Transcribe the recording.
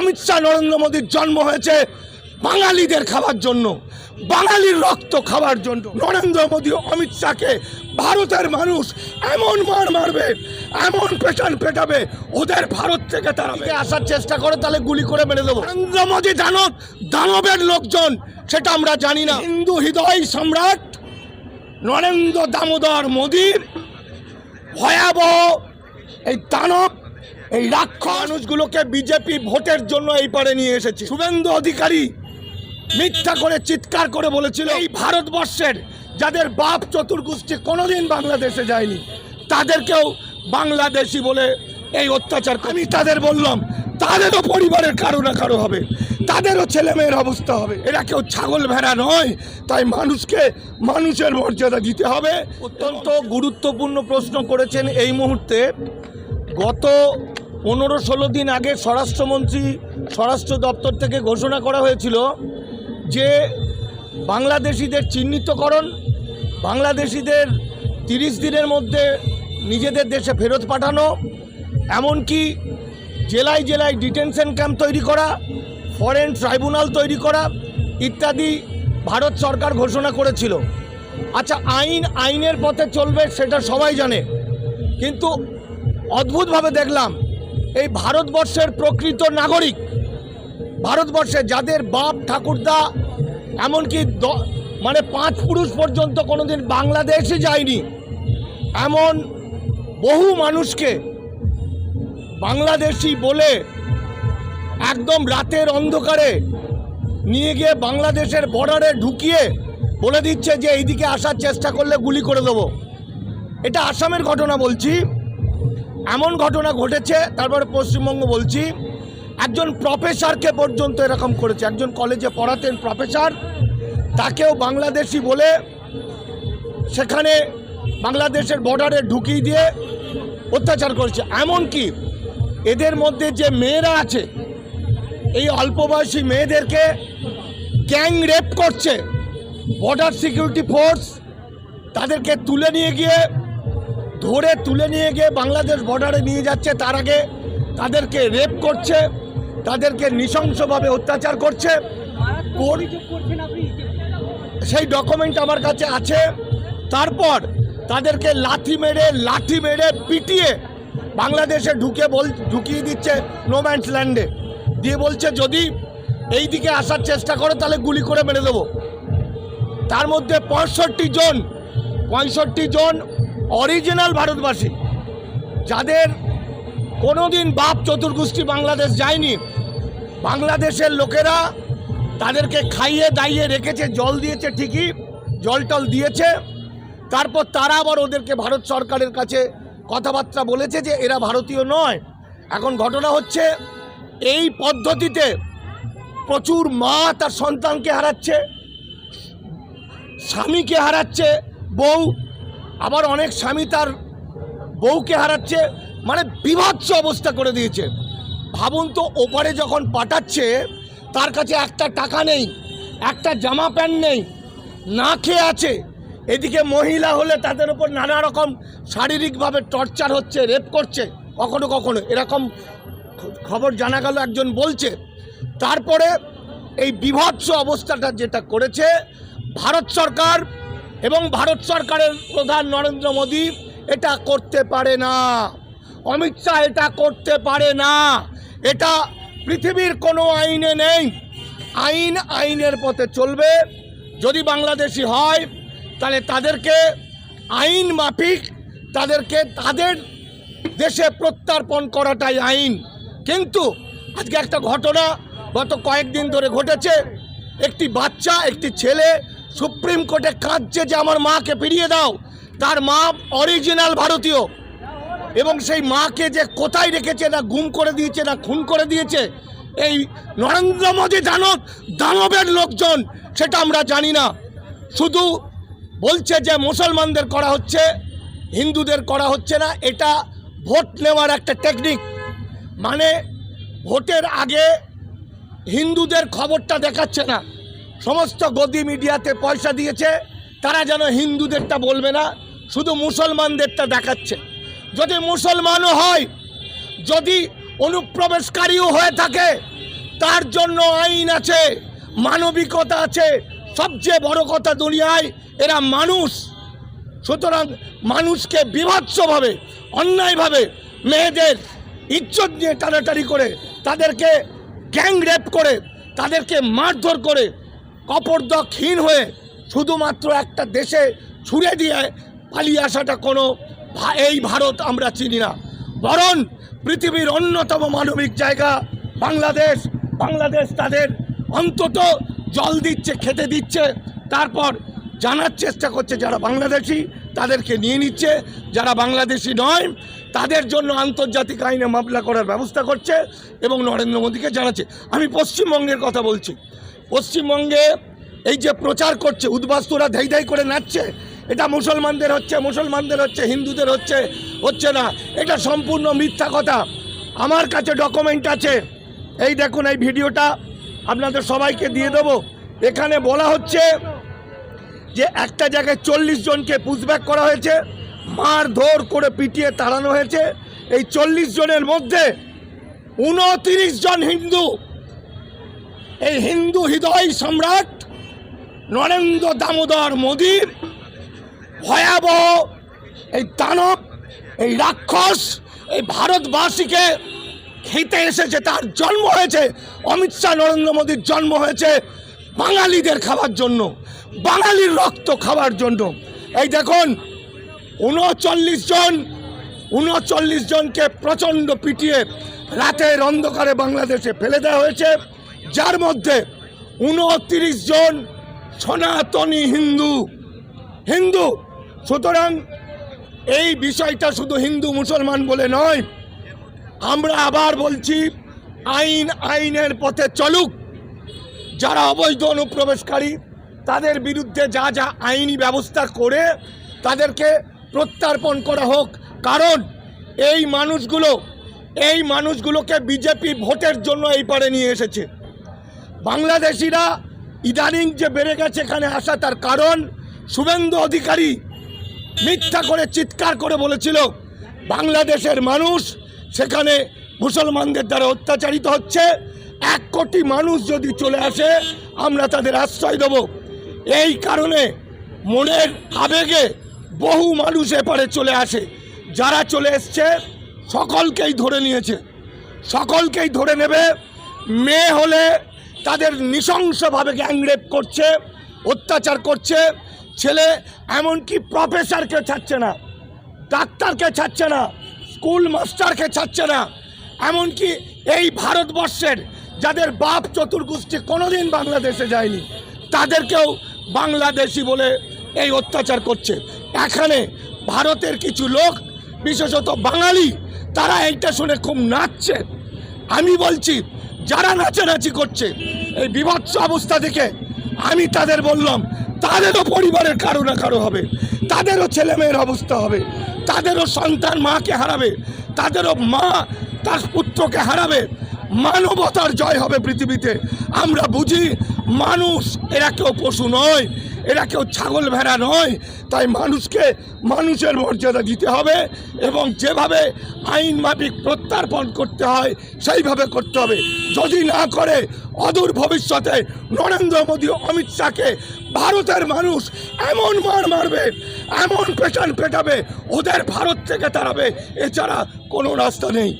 অমিত শাহ নরেন্দ্র মোদীর জন্ম হয়েছে বাঙালিদের খাওয়ার জন্য বাঙালির রক্ত খাওয়ার জন্য। নরেন্দ্র মোদী অমিত শাহকে ভারতের মানুষ এমন মার মারবে এমন পেটান পেটাবে ওদের ভারত থেকে তারা আসার চেষ্টা করে তাহলে গুলি করে মেরে দেবো। নরেন্দ্র মোদী দানব দানবের লোকজন সেটা আমরা জানি না। হিন্দু হৃদয় সম্রাট নরেন্দ্র দামোদর মোদীর ভয়াবহ এই দানব এই রাক্ষস! মানুষগুলোকে বিজেপি ভোটের জন্য এই পারে নিয়ে এসেছে। শুভেন্দু অধিকারী মিথ্যা করে চিৎকার করে বলেছিল এই ভারতবর্ষের যাদের বাপ চতুর্গোষ্ঠী কোনোদিন বাংলাদেশে যায়নি তাদেরকেও বাংলাদেশি বলে এই অত্যাচার আমি তাদের বললাম তাদেরও পরিবারের কারও না কারও হবে তাদেরও ছেলে মেয়ের অবস্থা হবে। এরা কেউ ছাগল ভেড়া নয় তাই মানুষকে মানুষের মর্যাদা দিতে হবে। অত্যন্ত গুরুত্বপূর্ণ প্রশ্ন করেছেন এই মুহূর্তে গত পনেরো ষোলো দিন আগে স্বরাষ্ট্রমন্ত্রী, স্বরাষ্ট্র দপ্তর থেকে ঘোষণা করা হয়েছিল যে বাংলাদেশিদের চিহ্নিতকরণ, বাংলাদেশিদের তিরিশ দিনের মধ্যে নিজেদের দেশে ফেরত পাঠানো, এমনকি জেলায় জেলায় ডিটেনশন ক্যাম্প তৈরি করা, ফরেন ট্রাইব্যুনাল তৈরি করা ইত্যাদি ভারত সরকার ঘোষণা করেছিল। আচ্ছা আইন, আইনের পথে চলবে সেটা সবাই জানে। কিন্তু অদ্ভুতভাবে দেখলাম এই ভারতবর্ষের প্রকৃত নাগরিক, ভারতবর্ষে যাদের বাপ, ঠাকুরদা, এমনকি মানে পাঁচ পুরুষ পর্যন্ত কোনোদিন বাংলাদেশে যায়নি, এমন বহু মানুষকে বাংলাদেশি বলে একদম রাতের অন্ধকারে নিয়ে গিয়ে বাংলাদেশের বর্ডারে ঢুকিয়ে বলে দিচ্ছে যে, এইদিকে আসার চেষ্টা করলে গুলি করে দেবো। এটা আসামের ঘটনা বলছি। এমন ঘটনা ঘটেছে, তারপরে পশ্চিমবঙ্গ বলছি, একজন প্রফেসরকে পর্যন্ত এরকম করেছে। একজন কলেজে পড়াতেন প্রফেসর তাকেও বাংলাদেশি বলে সেখানে বাংলাদেশের বর্ডারে ঢুকিয়ে দিয়ে অত্যাচার করেছে। এমনকি এদের মধ্যে যে মেয়েরা আছে, এই অল্প বয়সী মেয়েদেরকে গ্যাং রেপ করছে। বর্ডার সিকিউরিটি ফোর্স তাদেরকে তুলে নিয়ে গিয়ে ধরে তুলে নিয়ে গিয়ে বাংলাদেশ বর্ডারে নিয়ে যাচ্ছে। তার আগে তাদেরকে রেপ করছে তাদেরকে নৃশংসভাবে অত্যাচার করছে। সেই ডকুমেন্ট আমার কাছে আছে। তারপর তাদেরকে লাথি মেরে লাঠি মেরে পিটিয়ে বাংলাদেশে ঢুকে বল ঢুকিয়ে দিচ্ছে নোম্যান্স ল্যান্ডে দিয়ে বলছে যদি এই দিকে আসার চেষ্টা করো তাহলে গুলি করে মেরে দেবো। তার মধ্যে পঁয়ষট্টি জন পঁয়ষট্টি জন অরিজিনাল ভারতবাসী, যাদের কোনোদিন বাপ চতুর্গোষ্ঠী বাংলাদেশ যায়নি, বাংলাদেশের লোকেরা তাদেরকে খাইয়ে দাইয়ে রেখেছে, জল দিয়েছে ঠিকই, জল টল দিয়েছে, তারপর তারা আবার ওদেরকে ভারত সরকারের কাছে কথাবার্তা বলেছে যে এরা ভারতীয় নয়। এখন ঘটনা হচ্ছে, এই পদ্ধতিতে প্রচুর মা তার সন্তানকে হারাচ্ছে, স্বামীকে হারাচ্ছে, বউ আবার অনেক স্বামী তার বউকে হারাচ্ছে মানে বিভৎস অবস্থা করে দিয়েছে। ভাবুন তো, ওপারে যখন পাঠাচ্ছে, তার কাছে একটা টাকা নেই, একটা জামা প্যান্ট নেই, না খেয়ে আছে। এদিকে মহিলা হলে তাদের উপর নানা রকম শারীরিকভাবে টর্চার হচ্ছে, রেপ করছে, কখনো কখনো। এরকম খবর জানা গেল, একজন বলছে। তারপরে এই বিভৎস অবস্থাটা যেটা করেছে, ভারত সরকার এবং ভারত সরকারের প্রধান নরেন্দ্র মোদী এটা করতে পারে না। অমিত শাহ এটা করতে পারে না। এটা পৃথিবীর কোনো আইনে নেই। আইন আইনের পথে চলবে। যদি বাংলাদেশি হয়, তাহলে তাদেরকে আইন মাফিক, তাদেরকে তাদের দেশে প্রত্যার্পণ করাটাই আইন। কিন্তু আজকে একটা ঘটনা গত কয়েকদিন ধরে ঘটেছে। একটি বাচ্চা, একটি ছেলে সুপ্রিম কোর্টে কাঁদছে যে আমার মাকে ফিরিয়ে দাও। তার মা অরিজিনাল ভারতীয়। এবং সেই মাকে যে কোথায় রেখেছে, না গুম করে দিয়েছে, না খুন করে দিয়েছে, এই নরেন্দ্র মোদী দানব, দানবের লোকজন, সেটা আমরা জানি না। শুধু বলছে যে মুসলমানদের করা হচ্ছে, হিন্দুদের করা হচ্ছে না, এটা ভোট নেওয়ার একটা টেকনিক মানে ভোটের আগে হিন্দুদের খবরটা দেখাচ্ছে না। সমস্ত গদি মিডিয়াতে পয়সা দিয়েছে, তারা যেন হিন্দুদেরটা বলবে না, শুধু মুসলমানদেরটা দেখাচ্ছে। যদি মুসলমানও হয়, যদি অনুপ্রবেশকারীও হয়ে থাকে, তার জন্য আইন আছে, মানবিকতা আছে, সবচেয়ে বড় কথা দুনিয়ায় এরা মানুষ। সুতরাং মানুষকে বিভৎসভাবে, অন্যায়ভাবে মেয়েদের ইজ্জত নিয়ে টানাটানি করে, তাদেরকে গ্যাং রেপ করে, তাদেরকে মারধর করে কপর্দকহীন হয়ে শুধুমাত্র একটা দেশে ছুড়ে দিয়ে পালিয়ে আসাটা কোনো এই ভারত আমরা চিনি না। বরং পৃথিবীর অন্যতম মানবিক জায়গা বাংলাদেশ। বাংলাদেশ তাদের অন্তত জল দিচ্ছে, খেতে দিচ্ছে, তারপর জানার চেষ্টা করছে যারা বাংলাদেশি তাদেরকে নিয়ে নিচ্ছে। যারা বাংলাদেশি নয়, তাদের জন্য আন্তর্জাতিক আইনে মামলা করার ব্যবস্থা করছে এবং নরেন্দ্র মোদীকে জানাচ্ছে। আমি পশ্চিমবঙ্গের কথা বলছি। পশ্চিমবঙ্গে এই যে প্রচার করছে, উদ্বাস্তুরা ধাই ধাই করে নাচছে, এটা মুসলমানদের হচ্ছে মুসলমানদের হচ্ছে, হিন্দুদের হচ্ছে হচ্ছে না। এটা সম্পূর্ণ মিথ্যা কথা। আমার কাছে ডকুমেন্ট আছে। এই দেখুন এই ভিডিওটা, আপনাদের সবাইকে দিয়ে দেবো। এখানে বলা হচ্ছে যে একটা জায়গায় চল্লিশ জনকে পুশব্যাক করা হয়েছে মারধর করে পিটিয়ে তাড়ানো হয়েছে। এই চল্লিশ জনের মধ্যে উনতিরিশ জন হিন্দু। এই হিন্দু হৃদয় সম্রাট নরেন্দ্র দামোদর মোদীর ভয়াবহ এই দানব, এই রাক্ষস, এই ভারতবাসীকে খেতে এসেছে, তার জন্ম হয়েছে। অমিত শাহ, নরেন্দ্র মোদীর জন্ম হয়েছে বাঙালিদের খাবার জন্য, বাঙালির রক্ত খাবার জন্য। এই দেখুন, উনচল্লিশ জন, উনচল্লিশ জনকে প্রচণ্ড পিটিয়ে রাতের অন্ধকারে বাংলাদেশে ফেলে দেওয়া হয়েছে। যার মধ্যে উনত্রিশ জন সনাতনী হিন্দু। হিন্দু। সুতরাং এই বিষয়টা শুধু হিন্দু মুসলমান বলে নয়, আমরা আবার বলছি আইন আইনের পথে চলুক। যারা অবৈধ অনুপ্রবেশকারী, তাদের বিরুদ্ধে যা যা আইনি ব্যবস্থা করে তাদেরকে প্রত্যার্পণ করা হোক। কারণ এই মানুষগুলো, এই মানুষগুলোকে বিজেপি ভোটের জন্য এই পারে নিয়ে এসেছে। বাংলাদেশিরা ইদানিং যে বেড়ে গেছে এখানে আসা তার কারণ, শুভেন্দু অধিকারী মিথ্যা করে চিৎকার করে বলেছিল, বাংলাদেশের মানুষ সেখানে মুসলমানদের দ্বারা অত্যাচারিত হচ্ছে, এক কোটি মানুষ যদি চলে আসে, আমরা তাদের আশ্রয় দেব। এই কারণে মনের আবেগে বহু মানুষ এপারে চলে আসে। যারা চলে এসছে, সকলকেই ধরে নিয়েছে। সকলকেই ধরে নেবে, মেয়ে হলে তাদের নৃশংসভাবে গ্যাংরেপ করছে, অত্যাচার করছে, ছেলে এমনকি প্রফেসরকে ছাড়ছে না, ডাক্তারকে ছাড়ছে না স্কুল মাস্টারকে ছাড়ছে না, এমনকি এই ভারতবর্ষের যাদের বাপ চতুর্গোষ্ঠী কোনোদিন বাংলাদেশে যায়নি, তাদেরকেও বাংলাদেশি বলে এই অত্যাচার করছে। এখানে ভারতের কিছু লোক, বিশেষত বাঙালি, তারা এইটা শুনে খুব নাচছে। আমি বলছি যারা নাচানাচি করছে, এই বিভৎস অবস্থা থেকে আমি তাদের বললাম, তাদেরও পরিবারের কারও না কারও হবে, তাদেরও ছেলেমেয়ের অবস্থা হবে, তাদেরও সন্তান মাকে হারাবে, তাদেরও মা তার পুত্রকে হারাবে, মানবতার জয় হবে পৃথিবীতে। আমরা বুঝি, মানুষ এরা কেউ পশু নয় এরা কেউ ছাগল ভেড়া নয়। তাই মানুষকে মানুষের মর্যাদা দিতে হবে এবং যেভাবে আইন মাফিক প্রত্যার্পণ করতে হয়, সেইভাবে করতে হবে। যদি না করে, অদূর ভবিষ্যতে নরেন্দ্র মোদী অমিত শাহকে ভারতের মানুষ এমন মার মারবে, এমন পেটান পেটাবে, ওদের ভারত থেকে তাড়াবে, এছাড়া কোনো রাস্তা নেই।